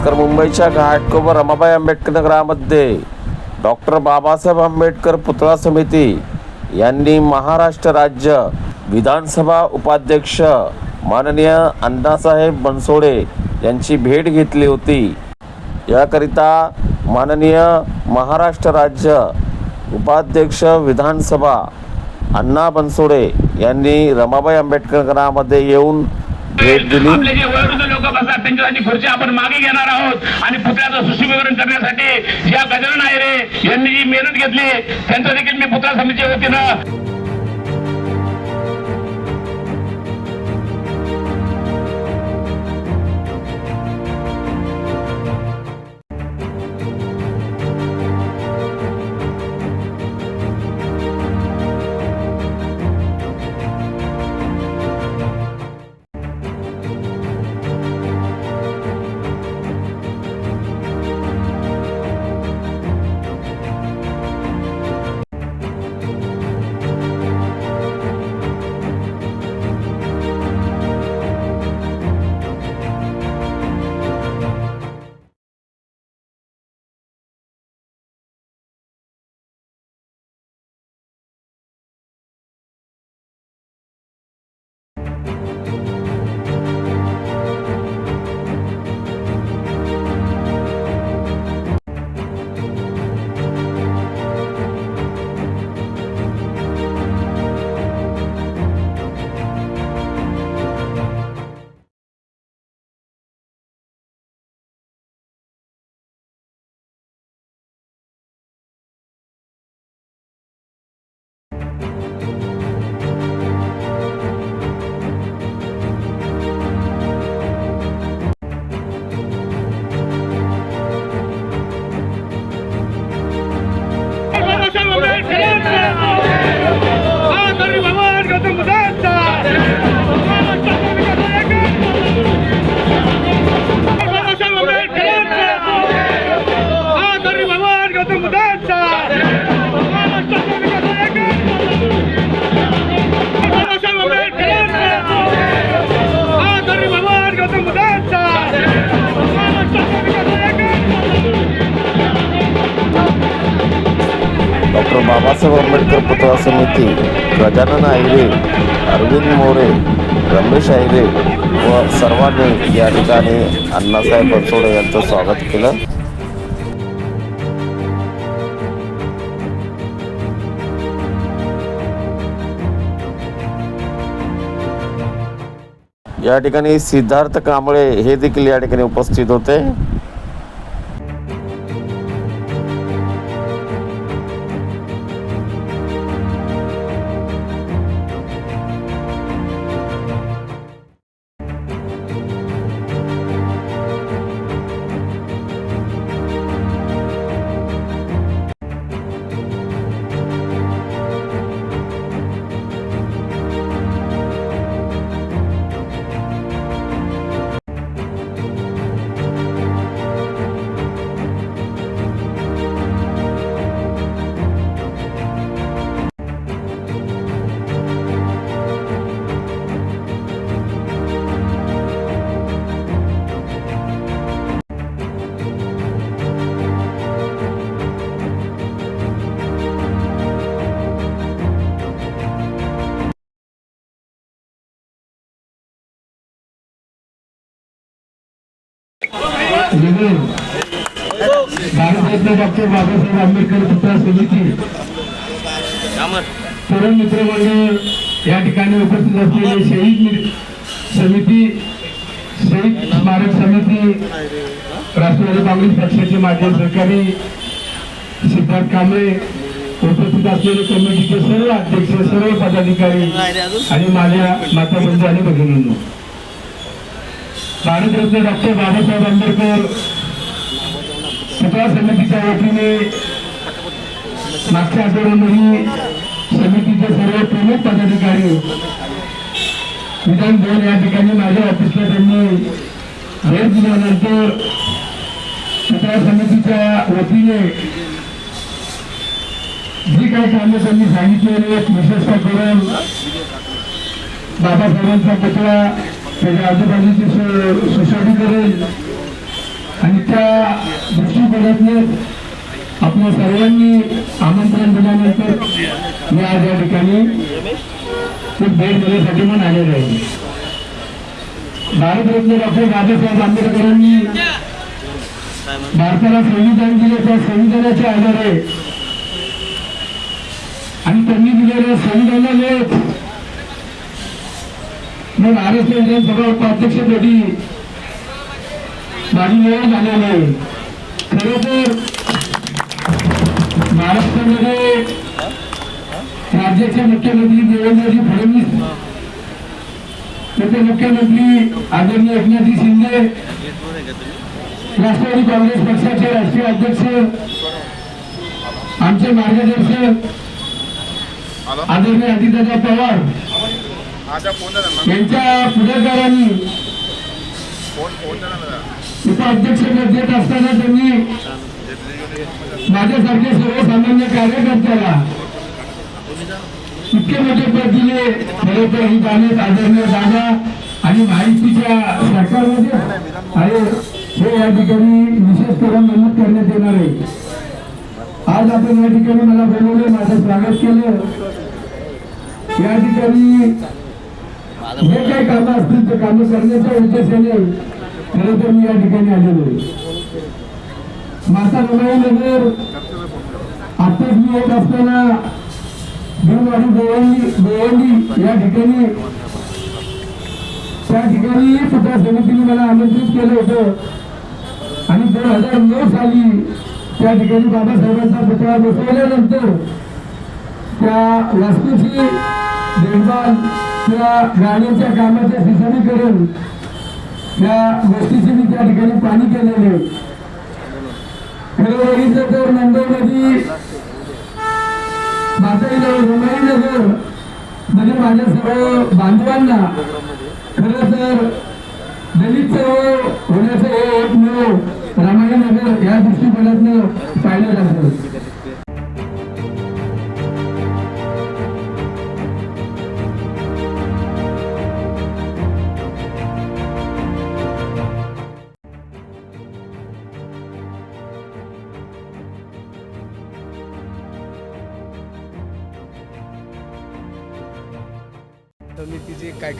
नमस्कार मुंबईच्या घाटकोपर रमाबाई आंबेडकर नगरामध्ये. डॉक्टर बाबासाहेब आंबेडकर पुतळा समिती यांनी महाराष्ट्र राज्य विधानसभा उपाध्यक्ष माननीय अण्णासाहेब बनसोडे यांची भेट घेतली होती. याकरिता माननीय महाराष्ट्र राज्य उपाध्यक्ष विधानसभा अण्णा बनसोडे यांनी रमाबाई आंबेडकर नगरामध्ये येऊन भेट दिली. आपले जे वयोवृद्ध लोक बसतात त्यांच्यासाठी खुर्ची आपण मागे घेणार आहोत आणि पुतळ्याचं सुशोभीकरण करण्यासाठी या गजानन आयरे यांनी जी मेहनत घेतली त्यांचं देखील मी पुतळा समितीच्या वतीनं बाबासाहेब आंबेडकर पुतळा समिती गजानन आयरे अरविंद मोरे रमेश आयरे व सर्वांनी या ठिकाणी अण्णासाहेब बनसोडे यांचं स्वागत केलं. या ठिकाणी सिद्धार्थ कांबळे हे देखील या ठिकाणी उपस्थित होते. जगून भारतरत्न डॉक्टर बाबासाहेब आंबेडकर पुतळा समिती. तरुण मित्र मंडळ या ठिकाणी उपस्थित असलेले शहीद समिती शहीद स्मारक समिती राष्ट्रवादी काँग्रेस पक्षाचे माजी सहकारी सिद्धार्थ कांबळे उपस्थित असलेले कमिटीचे सर्व अध्यक्ष सर्व पदाधिकारी आणि माझ्या माता बंधू आणि भगिनींनो. भारतरत्न डॉक्टर बाबासाहेब आंबेडकर पुतळा समितीच्या वतीने मागच्या आठवड्यामध्ये समितीचे सर्व प्रमुख पदाधिकारी विधान भवन या ठिकाणी माझ्या ऑफिसला त्यांनी भेट दिल्यानंतर पुतळा समितीच्या वतीने जी काही कामं त्यांनी सांगितलेली आहेत विशेषतः करून बाबासाहेबांचा पुतळा त्याच्या आजूबाजूचे सोसायटी करेल आणि त्या दृष्टिकोनातनं आपल्या सर्वांनी आमंत्रण दिल्यानंतर मी आज या ठिकाणी एक भेट देण्यासाठी म्हणून आलेलो आहे. भारतरत्न डॉक्टर बाबासाहेब आंबेडकरांनी भारताला संविधान दिले त्या संविधानाचे आधार आहे. आणि त्यांनी दिलेल्या संविधानामुळेच मी महाराष्ट्र विधानसभा उपाध्यक्षपदी माझी निवड झालेली आहे. खरं तर महाराष्ट्रामध्ये राज्याचे मुख्यमंत्री देवेंद्रजी फडणवीस उपमुख्यमंत्री आदरणीय एकनाथजी शिंदे राष्ट्रवादी काँग्रेस पक्षाचे राष्ट्रीय अध्यक्ष आमचे मार्गदर्शक आदरणीय अजितदादा पवार यांच्या पुढाकारांनी उपाध्यक्ष पद देत असताना त्यांनी माझ्यासारखे सर्वसामान्य कार्यकर्त्याला इतके मोठे पद दिले. खरं तर ही जाणीव आदरणीय दादा आणि माहितीच्या सरकारमध्ये आहे. हे या ठिकाणी विशेष करून नमूद करण्यात येणार आहे. आज आपण या ठिकाणी मला बोलवले माझं स्वागत केलं. या ठिकाणी जे काही कामं असतील ते कामं करण्याच्या उद्देशाने खरं तर मी या ठिकाणी आलेलो आहे. माता नगर आत्ताच मी येत असताना भीमवाडी गोवंडी गोवंडी या ठिकाणी त्या ठिकाणी पुतळा समितीने मला आमंत्रित केलं होतं. आणि दोन हजार नऊ साली त्या ठिकाणी बाबासाहेबांचा पुतळा बसवल्यानंतर त्या वास्तूची देखभाल त्या गाड्यांच्या कामाचे सुशोभीकरण त्या गोष्टीचे मी त्या ठिकाणी पाणी केलेले. खरं बघितलं तर मुंबईमध्ये माताईनगर रुमाईनगर म्हणजे माझ्या सर्व बांधवांना खरं तर दलित चळवळ होण्याचं हे एकमेव रामायणनगर या दृष्टिकोनातनं पाहिलं जातं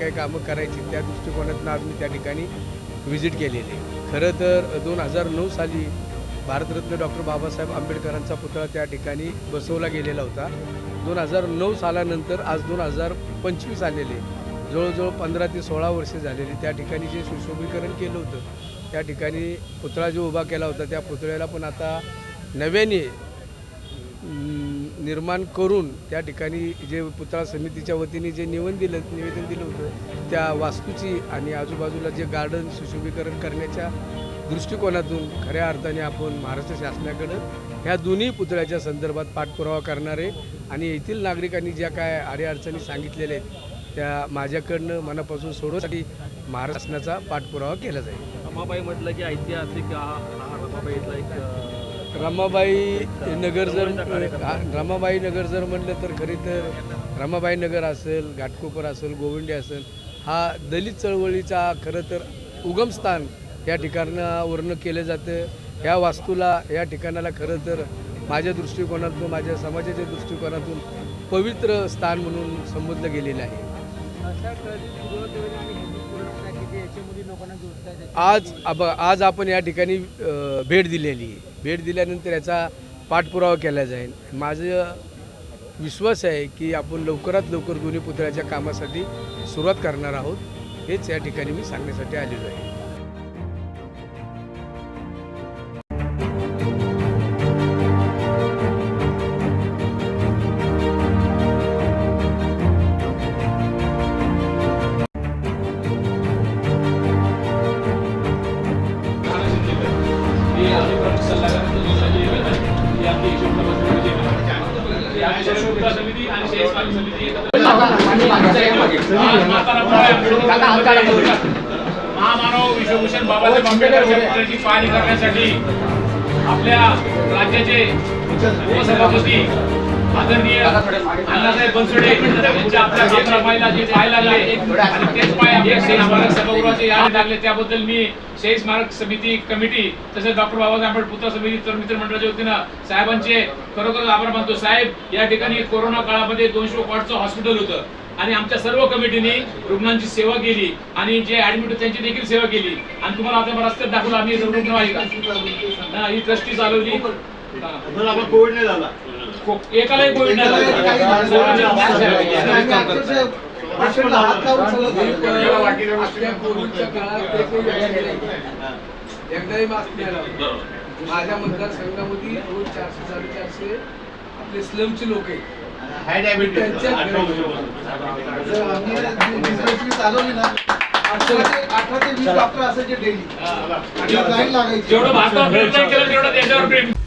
काय कामं करायची त्या दृष्टिकोनातून आज मी त्या ठिकाणी व्हिजिट केलेली आहे. खरं तर दोन हजार नऊ साली भारतरत्न डॉक्टर बाबासाहेब आंबेडकरांचा पुतळा त्या ठिकाणी बसवला गेलेला होता. दोन हजार नऊ सालानंतर आज दोन हजार पंचवीस आलेले जवळजवळ पंधरा ते सोळा वर्षे झालेली त्या ठिकाणी जे सुशोभीकरण केलं होतं त्या ठिकाणी पुतळा जो उभा केला होता त्या पुतळ्याला पण आता नव्याने निर्माण करून त्या ठिकाणी जे पुतळा समितीच्या वतीने जे निवन दिलं निवेदन दिलं होतं त्या वास्तूची आणि आजूबाजूला जे गार्डन सुशोभीकरण करण्याच्या दृष्टिकोनातून खऱ्या अर्थाने आपण महाराष्ट्र शासनाकडं ह्या दोन्ही पुतळ्याच्या संदर्भात पाठपुरावा करणारे आणि येथील नागरिकांनी ज्या काय अडीअडचणी सांगितलेल्या आहेत त्या माझ्याकडनं मनापासून सोडवण्यासाठी महाराष्ट्राचा पाठपुरावा केला जाईल. रमाबाई म्हटलं की ऐतिहासिक हा रमाबाई इथला एक रमाबाई नगर जर रमाबाई नगर जर म्हणलं तर खरी तर रमाबाई नगर असेल घाटकोपर असेल गोविंडे असेल हा दलित चळवळीचा खरं तर उगमस्थान या ठिकाणावरनं केलं जातं. ह्या वास्तूला या ठिकाणाला खरं तर माझ्या दृष्टिकोनातून माझ्या समाजाच्या दृष्टिकोनातून पवित्र स्थान म्हणून संबोधलं गेलेलं आहे. आज अब आज आपण या ठिकाणी भेट दिलेली आहे. भेट दिल्यानंतर याचा पाठपुरावा केला जाईल. माझं विश्वास आहे की आपण लवकरात लवकर दोन्ही पुतळ्याच्या कामासाठी सुरुवात करणार आहोत. हेच या ठिकाणी मी सांगण्यासाठी आलेलो आहे. महामानव विश्वभूषण बाबासाहेब आंबेडकर पुतळ्याची पाहणी करण्यासाठी आपल्या राज्याचे उपसभापती आदरणीय अण्णासाहेब बनसोडे यांच्या आपल्या कामरामाईला जे पाय लागले आणि तेच पाय आपल्या शहीद स्मारक सभागृहाचे याद लागले त्याबद्दल मी शहीद स्मारक समिती कमिटी तसेच डॉक्टर बाबासाहेब आंबेडकर पुत्र समिती तरुण मित्र मंडळाच्या वतीनं साहेबांचे खरोखर आभार मानतो. साहेब या ठिकाणी कोरोना काळामध्ये दोनशे वॉटचं हॉस्पिटल होतं आणि आमच्या सर्व कमिटीने रुग्णांची सेवा केली आणि जे ऍडमिट होते त्यांची देखील सेवा केली. आणि तुम्हाला आता रस्त्यात दाखवलं आम्ही रुग्णवाहिका. ही ट्रस्टी चालवली. हा. कोविड नाही झालं. एकदाही मास्क. माझ्या मतदारसंघामध्ये रोज चारशे साडेचारशे आपले स्लमचे लोक आहेत. त्यांच्या अठरा ते वीस डॉक्टर असायचे डेली. लाईन लागायची. जेवढं भारतात प्रयत्न केलं